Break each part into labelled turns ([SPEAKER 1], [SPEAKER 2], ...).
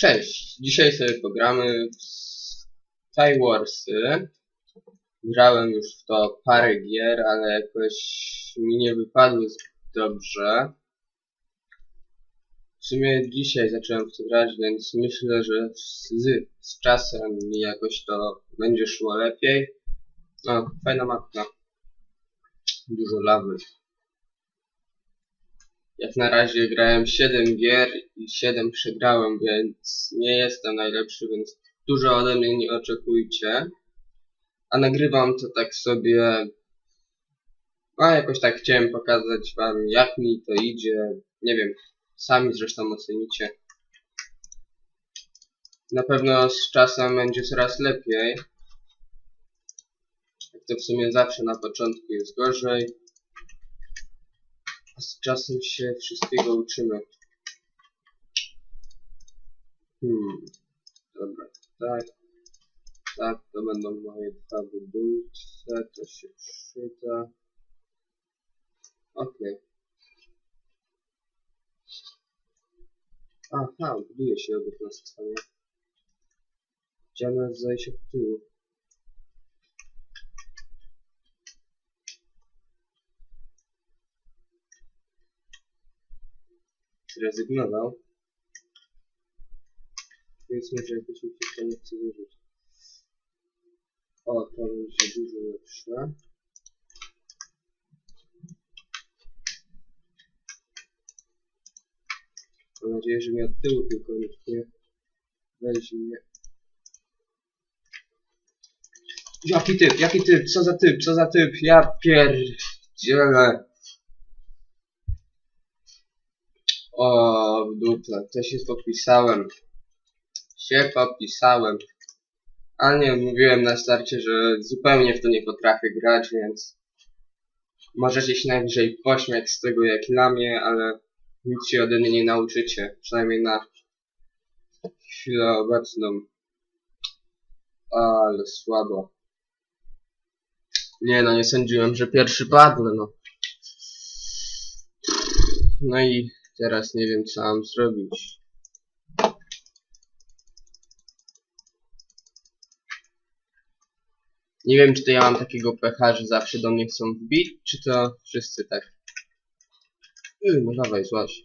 [SPEAKER 1] Cześć! Dzisiaj sobie pogramy w Skywarsy. Grałem już w to parę gier, ale jakoś mi nie wypadły dobrze. W sumie dzisiaj zacząłem w to grać, więc myślę, że z, z czasem jakoś to będzie szło lepiej. No, fajna mapka. Dużo lawy. Jak na razie grałem 7 gier i 7 przegrałem, więc nie jestem najlepszy, więc dużo ode mnie nie oczekujcie. A nagrywam to tak sobie... A jakoś tak chciałem pokazać wam jak mi to idzie. Nie wiem, sami zresztą ocenicie. Na pewno z czasem będzie coraz lepiej. Jak to w sumie zawsze na początku jest gorzej z czasem się wszystkiego uczymy. Hmm, dobra, tak, tak, to będą moje dwa budulce, to się przyda. Okej. Okay. Aha, buduje się obok nas stanie. Chciałem zajść od tyłu. Zrezygnował. Więc może jakoś mi się nie chce wierzyć. O, to będzie dużo lepsze. Mam nadzieję, że mnie od tyłu tylko nikt nie weźmie. Jaki typ, jaki typ, co za typ, co za typ, ja pierdzielę. O, dupę, to się popisałem. Się popisałem. Ale nie, mówiłem na starcie, że zupełnie w to nie potrafię grać, więc możecie się najwyżej pośmiać z tego jak na mnie, ale nic się ode mnie nie nauczycie. Przynajmniej na chwilę obecną. Ale słabo. Nie no, nie sądziłem, że pierwszy padnę, no. No i Teraz nie wiem co mam zrobić. Nie wiem czy to ja mam takiego pecha, że zawsze do mnie chcą wbić, czy to wszyscy tak. Yy, no dawaj, złaś.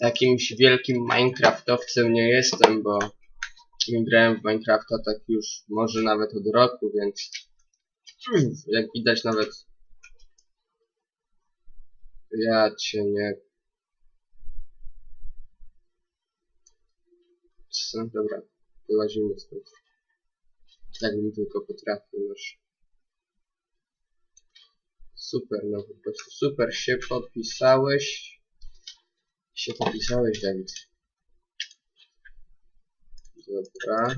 [SPEAKER 1] Jakimś wielkim Minecraftowcem nie jestem, bo nie grałem w Minecrafta tak już może nawet od roku, więc jak widać nawet ja cię nie... Co? Dobra, wyłazimy stąd. Jakbym tylko potrafił już. Super, no po prostu super się podpisałeś. Się podpisałeś, Dawid. Dobra.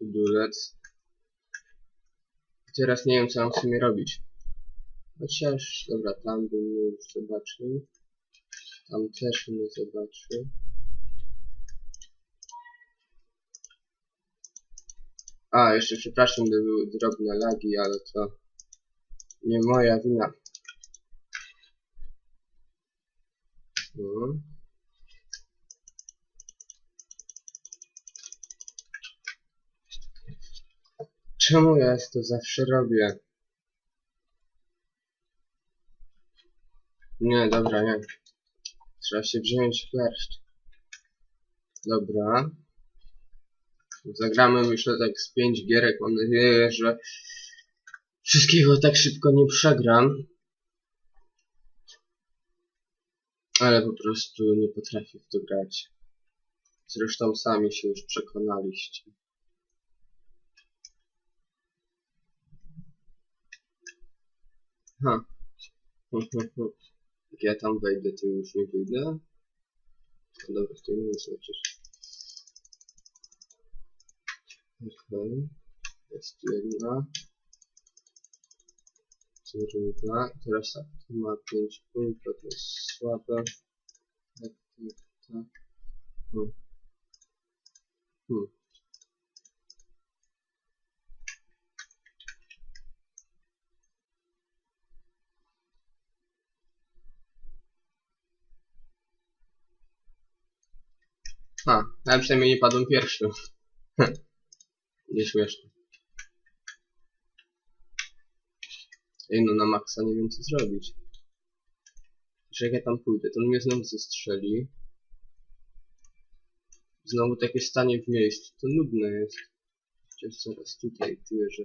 [SPEAKER 1] Budulec. Teraz nie wiem, co mam w sumie robić. Chociaż, dobra, tam bym mnie już zobaczył. Tam też mnie zobaczył. A, jeszcze przepraszam, gdy były drobne lagi, ale to nie moja wina. Hmm. Czemu ja to zawsze robię? Nie, dobra, nie. Trzeba się wziąć garść. Dobra. Zagramy myślę tak z pięć gierek. Mam nadzieję, że wszystkiego tak szybko nie przegram. Ale po prostu nie potrafię w to grać. Zresztą sami się już przekonaliście. Ha. Jak ja tam wejdę, to już nie wyjdę. Dobra, to nie jest przecież. Okej. Jest jedna. Teraz tak, tu ma 5 punktów, to jest słabe. Tak, tak, tak. Hmm. Hmm. A, ja przynajmniej nie padłem pierwszy. Nieśmieszne. Ej, no na maksa nie wiem co zrobić. Że jak ja tam pójdę, to on mnie znowu zestrzeli. Znowu takie stanie w miejscu, to nudne jest. Chociaż zaraz tutaj czuję, że...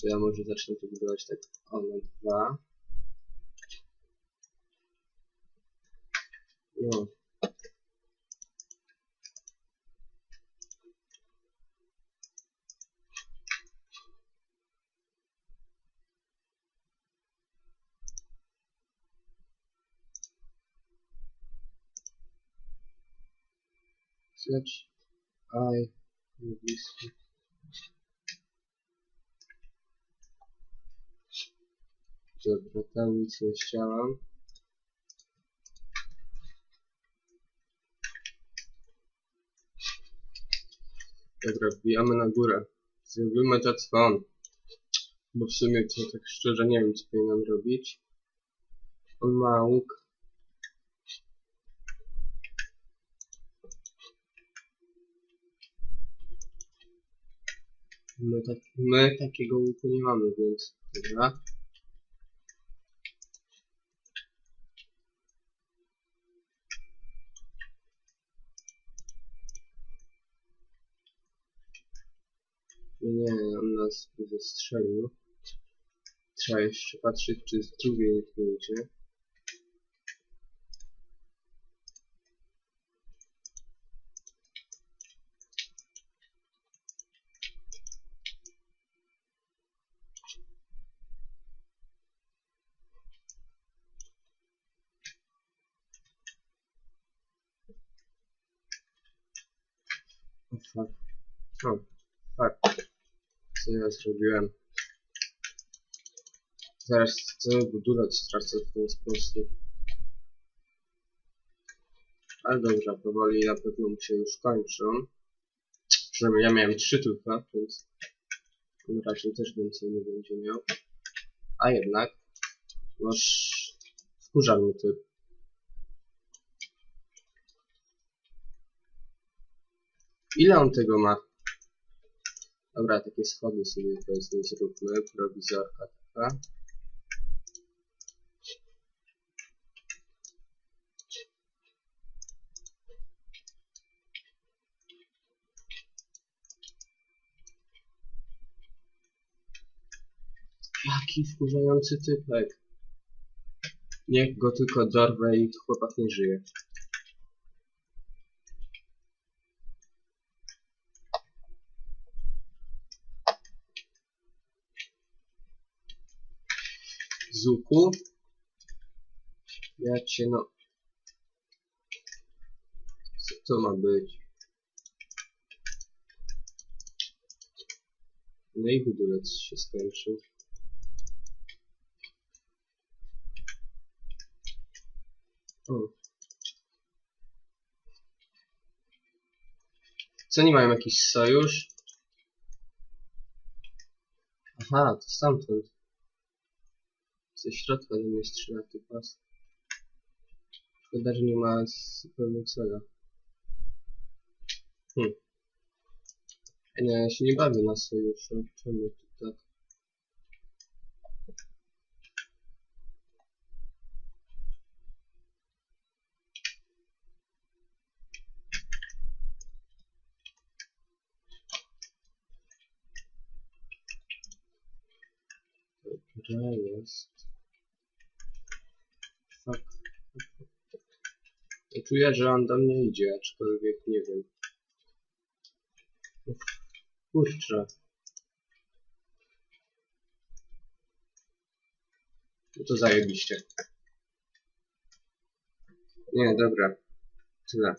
[SPEAKER 1] To ja może zacznę to budować tak o na dwa. No. Sledge. I. blisko. Dobra, tam nic nie chciałam. Dobra, wbijamy na górę. Zrobimy to co on. Bo w sumie to tak szczerze nie wiem co powinienem robić. On ma łuk. My, tak, my takiego łuku nie mamy, więc dobra. Nie, on nas zastrzelił. Trzeba jeszcze patrzeć, czy z drugiej nikt nie idzie. O fuck. O, fuck. Ja zrobiłem? Zaraz cały budulet stracę w ten sposób. Ale dobra, powoli na pewno mu się już kończą. Przynajmniej ja miałem trzy tylko, więc on raczej też więcej nie będzie miał. A jednak, masz wkurza mnie typ. Ile on tego ma? Dobra, takie schody sobie powiedzmy zróbmy, prowizorka taka. Jaki wkurzający typek. Niech go tylko dorwę i chłopak nie żyje. Zuku. Ja cię no... Co to ma być? No i budulec się skończył. O. Co, nie mają jakiś sojusz? Aha, to stamtąd. Ze środka do mnie strzela tu pas. Szkoda, że nie ma zupełnie cela. Hm. Nie, ja się nie bawię na sojuszu. Czemu tu tak? Dobra, jest. Fuck. Ja czuję, że on do mnie idzie, aczkolwiek nie wiem. Kurczę. No to zajebiście. Nie, dobra. Tyle.